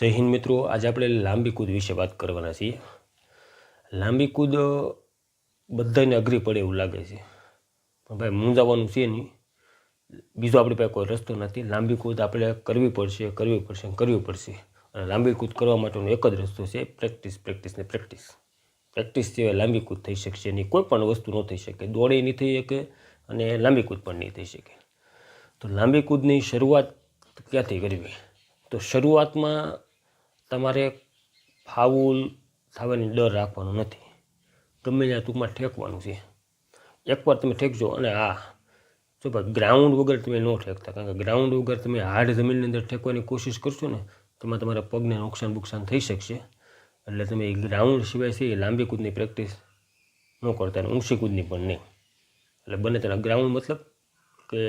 જય હિન્દ મિત્રો, આજે આપણે લાંબી કૂદ વિશે વાત કરવાના છીએ. લાંબી કૂદ બધાને અઘરી પડે એવું લાગે છે. પણ ભાઈ, મૂંઝાવાનું છે નહીં. બીજો આપણી પાસે કોઈ રસ્તો નથી. લાંબી કૂદ આપણે કરવી પડશે કરવી પડશે કરવી પડશે. અને લાંબી કૂદ કરવા માટેનો એક જ રસ્તો છે પ્રેક્ટિસ પ્રેક્ટિસ ને પ્રેક્ટિસ. પ્રેક્ટિસ સિવાય લાંબી કૂદ થઈ શકશે નહીં. કોઈ પણ વસ્તુ ન થઈ શકે. દોડે નહીં થઈ શકે અને લાંબી કૂદ પણ નહીં થઈ શકે. તો લાંબી કૂદની શરૂઆત ક્યાંથી કરવી? તો શરૂઆતમાં તમારે ફાઉલ થવાની ડર રાખવાનો નથી. ગમે ત્યાં ટૂંકમાં ઠેકવાનું છે. એકવાર તમે ઠેકજો અને આ, જો ભાઈ ગ્રાઉન્ડ વગર તમે ન ઠેકતા, કારણ કે ગ્રાઉન્ડ વગર તમે હાર્ડ જમીનની અંદર ઠેકવાની કોશિશ કરશો ને, તેમાં તમારા પગને નુકસાન બુકસાન થઈ શકશે. એટલે તમે ગ્રાઉન્ડ સિવાય છે એ લાંબી કૂદની પ્રેક્ટિસ ન કરતા અને ઊંચી કૂદની પણ નહીં. એટલે બને તેના ગ્રાઉન્ડ મતલબ કે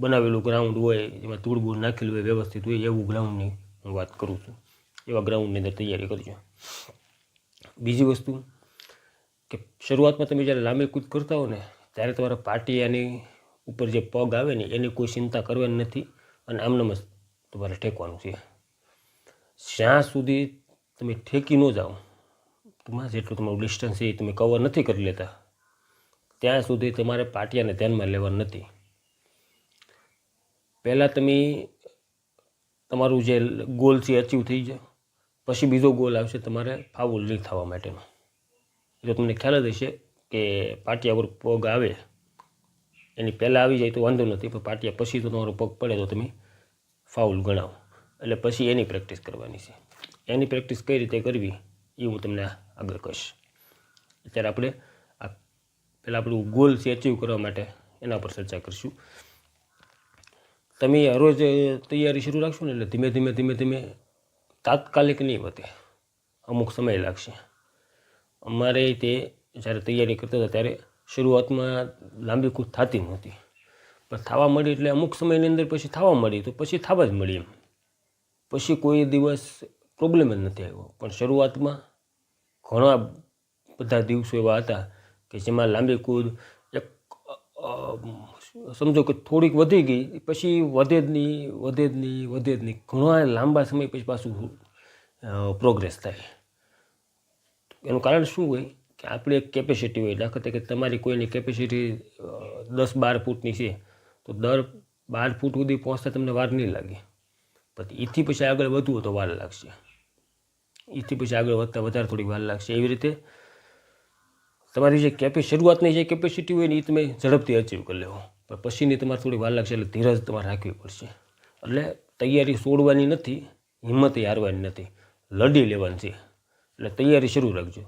બનાવેલું ગ્રાઉન્ડ હોય એમાં ધૂળ નાખેલું હોય, વ્યવસ્થિત હોય, એવું ગ્રાઉન્ડની હું વાત કરું છું. એવા ગ્રાઉન્ડની અંદર તૈયારી કરજો. બીજી વસ્તુ કે શરૂઆતમાં તમે જ્યારે લાંબી કૂદ કરતા હો ને, ત્યારે તમારા પાટિયાની ઉપર જે પગ આવે ને, એની કોઈ ચિંતા કરવાની નથી અને આમનામ જ તમારે ઠેકવાનું છે. જ્યાં સુધી તમે ઠેકી ન જાઓ તમારે જેટલું તમારું ડિસ્ટન્સ એ તમે કવર નથી કરી લેતા, ત્યાં સુધી તમારે પાટિયાને ધ્યાનમાં લેવાનું નથી. પહેલાં તમે તમારું જે ગોલ છે અચીવ થઈ જાય. પછી બીજો ગોલ આવશે તમારે ફાઉલ નહીં થવા માટેનો. તો તમને ખ્યાલ જ હશે કે પાટિયા પર પગ આવે, એની પહેલાં આવી જાય તો વાંધો નથી, પણ પાટિયા પછી તો તમારો પગ પડે તો તમે ફાઉલ ગણાવો. એટલે પછી એની પ્રેક્ટિસ કરવાની છે. એની પ્રેક્ટિસ કઈ રીતે કરવી એ હું તમને આગળ કહીશ. અત્યારે આપણે આ પહેલાં આપણું ગોલ છે અચીવ કરવા માટે એના પર ચર્ચા કરીશું. તમે હરોજ તૈયારી શરૂ રાખશો ને એટલે ધીમે ધીમે ધીમે ધીમે તાત્કાલિક નહીં વધે. અમુક સમય લાગશે. અમારે તે જ્યારે તૈયારી કરતા હતા ત્યારે શરૂઆતમાં લાંબી કૂદ થતી નહોતી. પણ થવા મળી એટલે અમુક સમયની અંદર પછી થવા મળી તો પછી થવા જ મળી એમ. પછી કોઈ દિવસ પ્રોબ્લેમ જ નથી આવ્યો. પણ શરૂઆતમાં ઘણા બધા દિવસો એવા હતા કે જેમાં લાંબી કૂદ, એક સમજો કે થોડીક વધી ગઈ, પછી વધે જ નહીં વધે જ નહીં વધે જ નહીં ઘણા લાંબા સમય પછી પાછું પ્રોગ્રેસ થાય. એનું કારણ શું હોય કે આપણી એક કેપેસિટી હોય, દાખલા તરીકે તમારી કોઈની કેપેસિટી દસ બાર ફૂટની છે, તો દર બાર ફૂટ સુધી પહોંચતા તમને વાર નહીં લાગે. પછી એથી પછી આગળ વધવું તો વાર લાગશે. એથી પછી આગળ વધતા વધારે થોડીક વાર લાગશે. એવી રીતે તમારી જે કેપે શરૂઆતની જે કેપેસિટી હોય ને એ તમે ઝડપથી અચીવ કરી લેવો. પણ પછીની તમારે થોડી વાર લાગશે એટલે ધીરજ તમારે રાખવી પડશે. એટલે તૈયારી છોડવાની નથી, હિંમત હારવાની નથી, લડી લેવાની છે. એટલે તૈયારી શરૂ રાખજો.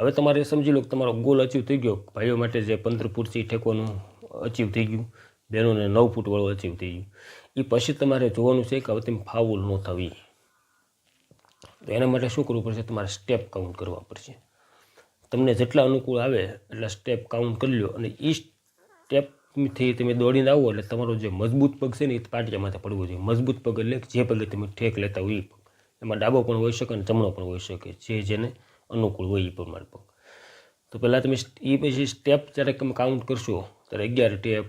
હવે તમારે સમજી લો કે તમારો ગોલ અચીવ થઈ ગયો. ભાઈઓ માટે જે પંદર ફૂટથી ઠેકવાનું અચીવ થઈ ગયું. બહેનોને નવ ફૂટવાળું અચીવ થઈ ગયું. એ પછી તમારે જોવાનું છે કે હવે તમે ફાઉલ ન થવી. તો એના માટે શું કરવું પડશે? તમારે સ્ટેપ કાઉન્ટ કરવા પડશે. તમને જેટલા અનુકૂળ આવે એટલા સ્ટેપ કાઉન્ટ કરી લો અને એ સ્ટેપથી તમે દોડીને આવો એટલે તમારો જે મજબૂત પગ છે ને એ પાટિયામાંથી પડવો જોઈએ. મજબૂત પગ એટલે જે પગે તમે ઠેક લેતા હોય એ પગ. એમાં ડાબો પણ હોઈ શકે અને જમણો પણ હોઈ શકે. જે જેને અનુકૂળ હોય એ પ્રમાણે પગ. તો પહેલાં તમે એ પછી સ્ટેપ જ્યારે તમે કાઉન્ટ કરશો, ત્યારે અગિયાર સ્ટેપ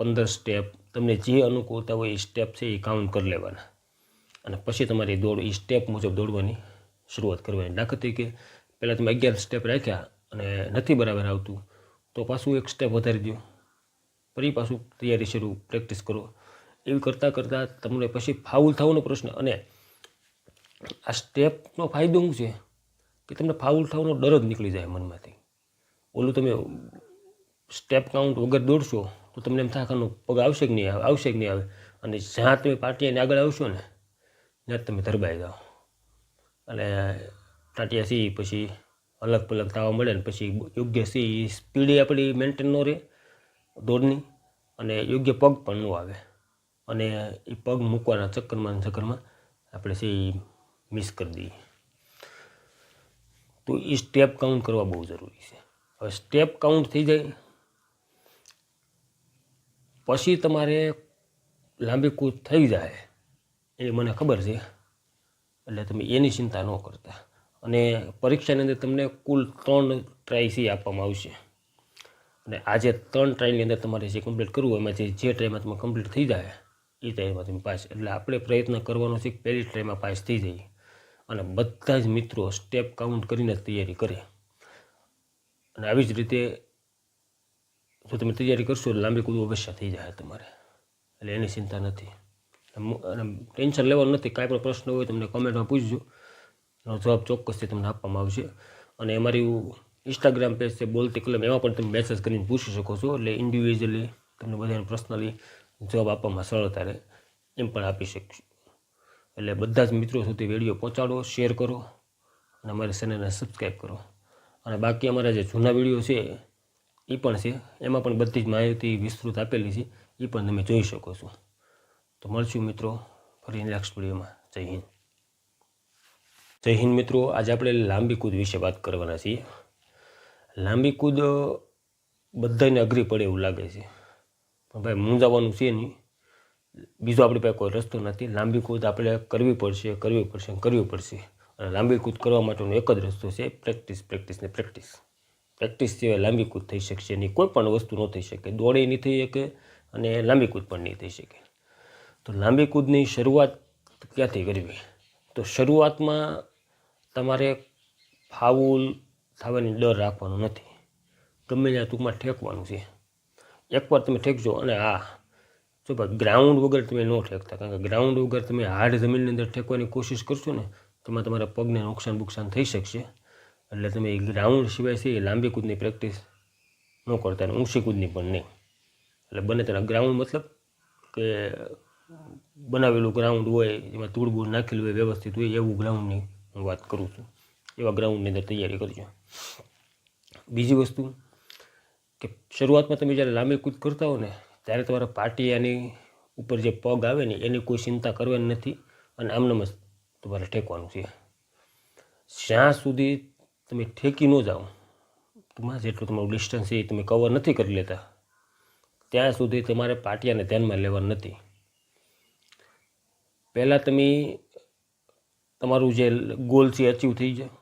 પંદર સ્ટેપ તમને જે અનુકૂળતા હોય એ સ્ટેપ છે એ કાઉન્ટ કરી લેવાના. અને પછી તમારી દોડ એ સ્ટેપ મુજબ દોડવાની શરૂઆત કરવાની. દાખલા તરીકે પહેલાં તમે અગિયાર સ્ટેપ રાખ્યા અને નથી બરાબર આવતું, તો પાછું એક સ્ટેપ વધારી દો ફરી પાછું તૈયારી શરૂ, પ્રેક્ટિસ કરો. એવી કરતાં કરતાં તમને પછી ફાઉલ થવાનો પ્રશ્ન. અને આ સ્ટેપનો ફાયદો શું છે? કે તમને ફાઉલ થવાનો ડર જ નીકળી જાય મનમાંથી. ઓલું તમે સ્ટેપ કાઉન્ટ વગર દોડશો તો તમને એમ કે પગ આવશે કે નહીં આવે, આવશે કે નહીં આવે. અને જ્યાં તમે પાટિયાને આગળ આવશો ને, ત્યાં તમે ધરબાઈ જાઓ. અને ટાટિયા સી પછી અલગ પલગ થવા મળે ને પછી યોગ્ય સી સ્પીડે આપણી મેન્ટેન ન રહે. દોડની અને યોગ્ય પગ પણ ન આવે. અને એ પગ મૂકવાના ચક્કરમાં ચક્કરમાં આપણે છે એ મિસ કરી દઈએ. તો એ સ્ટેપ કાઉન્ટ કરવા બહુ જરૂરી છે. હવે સ્ટેપ કાઉન્ટ થઈ જાય, પછી તમારે લાંબી કૂદ થઈ જાય એ મને ખબર છે, એટલે તમે એની ચિંતા ન કરતા. અને પરીક્ષાની અંદર તમને કુલ ત્રણ ટ્રાય સી આપવામાં આવશે. અને આજે ત્રણ ટ્રાયલની અંદર તમારે જે કમ્પ્લીટ કરવું હોય, એમાંથી જે ટ્રાયમાં તમે કમ્પ્લીટ થઈ જાય, એ ટ્રાયમાં તમે પાસ. એટલે આપણે પ્રયત્ન કરવાનો છે કે પહેલી ટ્રાયમાં પાસ થઈ જઈએ. અને બધા જ મિત્રો સ્ટેપ કાઉન્ટ કરીને તૈયારી કરે. અને આવી જ રીતે જો તમે તૈયારી કરશો લાંબી કૂદવું અવશ્ય થઈ જાય તમારે. એટલે એની ચિંતા નથી. અને ટેન્શન લેવાનું નથી. કાંઈ પણ પ્રશ્ન હોય તમને કોમેન્ટમાં પૂછજો. એનો જવાબ ચોક્કસથી તમને આપવામાં આવશે. અને અમારી ઇન્સ્ટાગ્રામ પેજ છે બોલતી કલમ એમાં પણ તમે મેસેજ કરીને પૂછી શકો છો. એટલે ઇન્ડિવિજ્યુઅલી તમને બધાને પર્સનલી જવાબ આપવામાં સરળતા રહે એમ પણ આપી શકશું એટલે બધા જ મિત્રો સુધી વીડિયો પહોંચાડો શેર કરો અને અમારી ચેનલને સબસ્ક્રાઈબ કરો. અને બાકી અમારા જે જૂના વીડિયો છે એ પણ છે. એમાં પણ બધી જ માહિતી વિસ્તૃત આપેલી છે. એ પણ તમે જોઈ શકો છો. તો મળશું મિત્રો ફરી નેક્સ્ટ વિડીયોમાં જય હિન્દ. જય હિન્દ મિત્રો. આજે આપણે લાંબી કૂદ વિશે વાત કરવાના છીએ. લાંબી કૂદ બધાને અઘરી પડે એવું લાગે છે. પણ ભાઈ, મૂંઝાવાનું છે નહીં. બીજો આપણી પાસે કોઈ રસ્તો નથી. લાંબી કૂદ આપણે કરવી પડશે કરવી પડશે કરવી પડશે. અને લાંબી કૂદ કરવા માટેનો એક જ રસ્તો છે પ્રેક્ટિસ પ્રેક્ટિસ ને પ્રેક્ટિસ. પ્રેક્ટિસ સિવાય લાંબી કૂદ થઈ શકશે નહીં. કોઈ પણ વસ્તુ ન થઈ શકે. દોડે નહીં થઈ શકે અને લાંબી કૂદ પણ નહીં થઈ શકે. તો લાંબી કૂદની શરૂઆત ક્યાંથી કરવી? તો શરૂઆતમાં તમારે ફાઉલ થવાની ડર રાખવાનો નથી. ગમે ત્યાં ટૂંકમાં ઠેકવાનું છે. એકવાર તમે ઠેકજો અને આ જો ભાઈ ગ્રાઉન્ડ વગર તમે ન ઠેકતા, કારણ કે ગ્રાઉન્ડ વગર તમે હાર્ડ જમીનની અંદર ઠેકવાની કોશિશ કરશો ને, તેમાં તમારા પગને નુકસાન બુકસાન થઈ શકશે. એટલે તમે એ ગ્રાઉન્ડ સિવાય છે એ લાંબી કૂદની પ્રેક્ટિસ ન કરતા અને ઊંચી કૂદની પણ નહીં. એટલે બને તેના ગ્રાઉન્ડ મતલબ કે બનાવેલું ગ્રાઉન્ડ હોય, એમાં તૂળબૂળ નાખેલું હોય, વ્યવસ્થિત હોય, એવું ગ્રાઉન્ડની હું વાત કરું છું. એવા ગ્રાઉન્ડની અંદર તૈયારી કરજો. બીજી વસ્તુ કે શરૂઆતમાં તમે જ્યારે લાંબી કૂદ કરતા હો ને, ત્યારે તમારા પાટિયાની ઉપર જે પગ આવે ને, એની કોઈ ચિંતા કરવાની નથી અને આમનામ જ તમારે ઠેકવાનું છે. જ્યાં સુધી તમે ઠેકી ન જાઓ ટૂંકમાં જેટલું તમારું ડિસ્ટન્સ છે એ તમે કવર નથી કરી લેતા, ત્યાં સુધી તમારે પાટિયાને ધ્યાનમાં લેવાનું નથી. પહેલાં તમે તમારું જે ગોલ છે અચીવ થઈ જાય.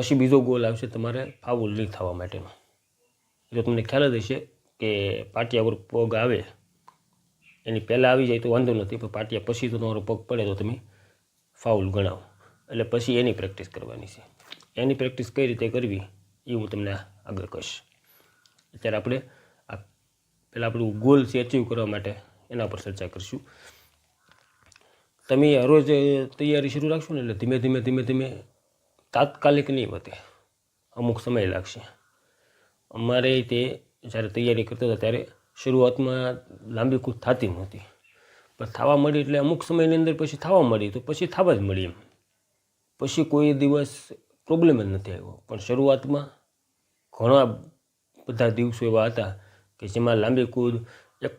પછી બીજો ગોલ આવશે તમારે ફાઉલ નહીં થવા માટેનો. જો તમને ખ્યાલ જ હશે કે પાટિયા પર પગ આવે, એની પહેલાં આવી જાય તો વાંધો નથી, પણ પાટિયા પછી તો તમારો પગ પડે તો તમે ફાઉલ ગણાવો. એટલે પછી એની પ્રેક્ટિસ કરવાની છે. એની પ્રેક્ટિસ કઈ રીતે કરવી એ હું તમને આગળ કહીશ. અત્યારે આપણે આ પહેલાં આપણું ગોલ છે અચીવ કરવા માટે એના પર ચર્ચા કરીશું. તમે રોજ તૈયારી શરૂ રાખશો ને એટલે ધીમે ધીમે ધીમે ધીમે તાત્કાલિક નહીં વધે. અમુક સમય લાગશે. અમારે તે જ્યારે તૈયારી કરતા હતા ત્યારે શરૂઆતમાં લાંબી કૂદ થતી નહોતી. પણ થવા મળી એટલે અમુક સમયની અંદર પછી થવા મળી તો પછી થવા જ મળી એમ. પછી કોઈ દિવસ પ્રોબ્લેમ જ નથી આવ્યો. પણ શરૂઆતમાં ઘણા બધા દિવસો એવા હતા કે જેમાં લાંબી કૂદ, એક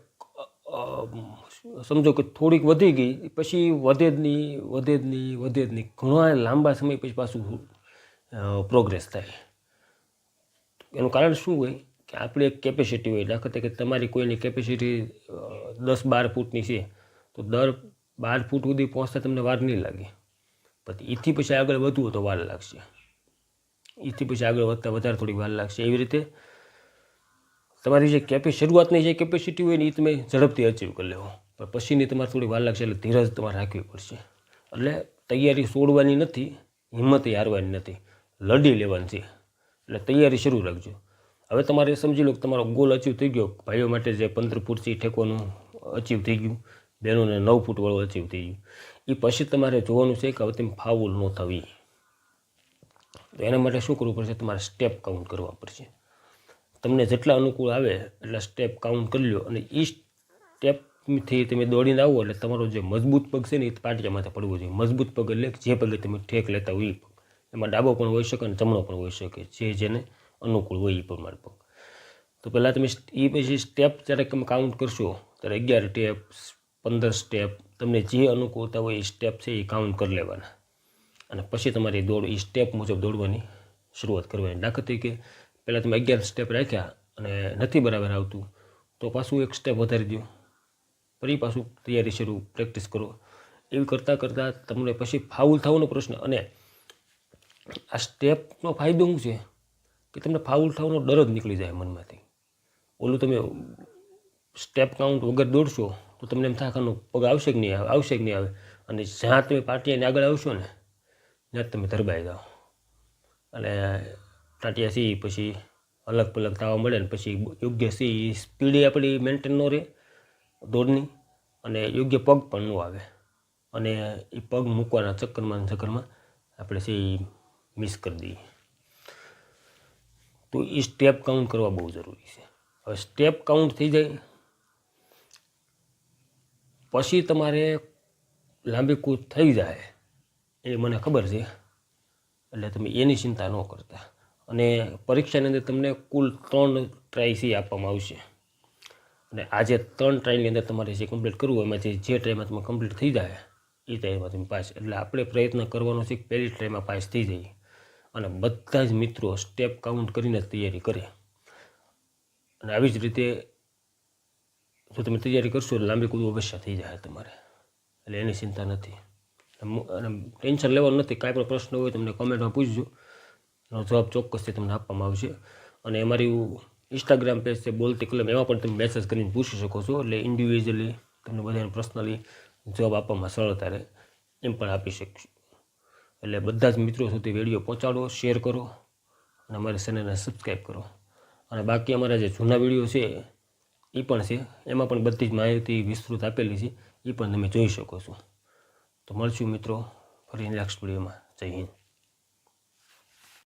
સમજો કે થોડીક વધી ગઈ, પછી વધે જ નહીં વધે જ નહીં વધે જ નહીં ઘણા લાંબા સમય પછી પાછું પ્રોગ્રેસ થાય. એનું કારણ શું હોય કે આપણી એક કેપેસિટી હોય. દાખલા કે તમારી કોઈની કેપેસિટી દસ બાર ફૂટની છે, તો દર બાર ફૂટ સુધી પહોંચતા તમને વાર નહીં લાગે. પછી એથી પછી આગળ વધવું તો વાર લાગશે. એથી પછી આગળ વધતા વધારે થોડી વાર લાગશે. એવી રીતે તમારી જે કેપે શરૂઆતની જે કેપેસિટી હોય ને એ તમે ઝડપથી અચીવ કરી લેવો પણ પછીની તમારે થોડી વાર લાગશે એટલે ધીરજ તમારે રાખવી પડશે. એટલે તૈયારી છોડવાની નથી, હિંમત હારવાની નથી. લડી લેવાની છે. એટલે તૈયારી શરૂ રાખજો. હવે તમારે સમજી લો કે તમારો ગોલ અચીવ થઈ ગયો. ભાઈઓ માટે જે પંદર ફૂટથી ઠેકવાનું અચીવ થઈ ગયું. બહેનોને નવ ફૂટવાળું અચીવ થઈ ગયું. એ પછી તમારે જોવાનું છે કે હવે તેમ ફાઉલ ન થવી. તો એના માટે શું કરવું પડશે? તમારે સ્ટેપ કાઉન્ટ કરવા પડશે. તમને જેટલા અનુકૂળ આવે એટલા સ્ટેપ કાઉન્ટ કરી લો અને એ સ્ટેપથી તમે દોડીને આવો એટલે તમારો જે મજબૂત પગ છે ને એ પાટિયા પડવો જોઈએ. મજબૂત પગ એટલે જે પગે તમે ઠેક લેતા હોય એ પગ. એમાં ડાબો પણ હોઈ શકે અને જમણો પણ હોઈ શકે. જે જેને અનુકૂળ હોય એ પ્રમાણે પગ. તો પહેલાં તમે એ પછી સ્ટેપ જ્યારે તમે કાઉન્ટ કરશો, ત્યારે અગિયાર સ્ટેપ પંદર સ્ટેપ તમને જે અનુકૂળતા હોય એ સ્ટેપ છે એ કાઉન્ટ કરી લેવાના. અને પછી તમારી દોડ એ સ્ટેપ મુજબ દોડવાની શરૂઆત કરવાની. દાખલા તરીકે પહેલાં તમે અગિયાર સ્ટેપ રાખ્યા અને નથી બરાબર આવતું, તો પાછું એક સ્ટેપ વધારી દો ફરી પાછું તૈયારી શરૂ પ્રેક્ટિસ કરો. એવી કરતાં કરતાં તમને પછી ફાઉલ થવાનો પ્રશ્ન અને આ સ્ટેપનો ફાયદો શું છે? કે તમને ફાઉલ થવાનો ડર જ નીકળી જાય મનમાંથી. ઓલું તમે સ્ટેપ કાઉન્ટ વગર દોડશો તો તમને એમ થાય પગ આવશે કે નહીં આવે, આવશે કે નહીં આવે. અને જ્યાં તમે પાટિયાને આગળ આવશો ને, ત્યાં તમે ધરબાઈ જાઓ. અને ટાટિયા સી પછી અલગ પલગ થવા મળે ને પછી યોગ્ય સી સ્પીડ આપણી મેન્ટેન ન રહે. દોડની અને યોગ્ય પગ પણ ન આવે. અને એ પગ મૂકવાના ચક્કરમાં ચક્કરમાં આપણે સી મિસ કરી દઈએ. તો એ સ્ટેપ કાઉન્ટ કરવા બહુ જરૂરી છે. હવે સ્ટેપ કાઉન્ટ થઈ જાય, પછી તમારે લાંબી કૂદ થઈ જાય એ મને ખબર છે, એટલે તમે એની ચિંતા ન કરતા. અને પરીક્ષાની અંદર તમને કુલ ત્રણ ટ્રાય સી આપવામાં આવશે. અને આજે ત્રણ ટ્રાયલની અંદર તમારે જે કમ્પ્લીટ કરવું હોય એમાં જે ટ્રાયમાં તમે કમ્પ્લીટ થઈ જાય એ ટ્રાયમાં તમે પાસ એટલે આપણે પ્રયત્ન કરવાનો છે કે પહેલી ટ્રાયમાં પાસ થઈ જઈએ. અને બધા જ મિત્રો સ્ટેપ કાઉન્ટ કરીને તૈયારી કરે. અને આવી જ રીતે જો તમે તૈયારી કરશો લાંબી કૂદવું અવશ્ય થઈ જાય તમારે. એટલે એની ચિંતા નથી. અને ટેન્શન લેવાનું નથી. કાંઈ પણ પ્રશ્ન હોય, તમને કોમેન્ટમાં પૂછજો. એનો જવાબ ચોક્કસથી તમને આપવામાં આવશે. અને અમારી ઇન્સ્ટાગ્રામ પેજ છે, બોલતી કલમ, એમાં પણ તમે મેસેજ કરીને પૂછી શકો છો. એટલે ઇન્ડિવિજ્યુઅલી તમને બધાને પર્સનલી જવાબ આપવામાં સરળતા રહે, એમ પણ આપી શકશું. એટલે બધા જ મિત્રો સુધી વીડિયો પહોંચાડો શેર કરો, અને અમારી ચેનલને સબસ્ક્રાઈબ કરો. અને બાકી અમારા જે જૂના વીડિયો છે એ પણ છે. એમાં પણ બધી જ માહિતી વિસ્તૃત આપેલી છે એ પણ તમે જોઈ શકો છો. તો મળશું મિત્રો, ફરી નેક્સ્ટ વિડીયોમાં જય હિન્દ.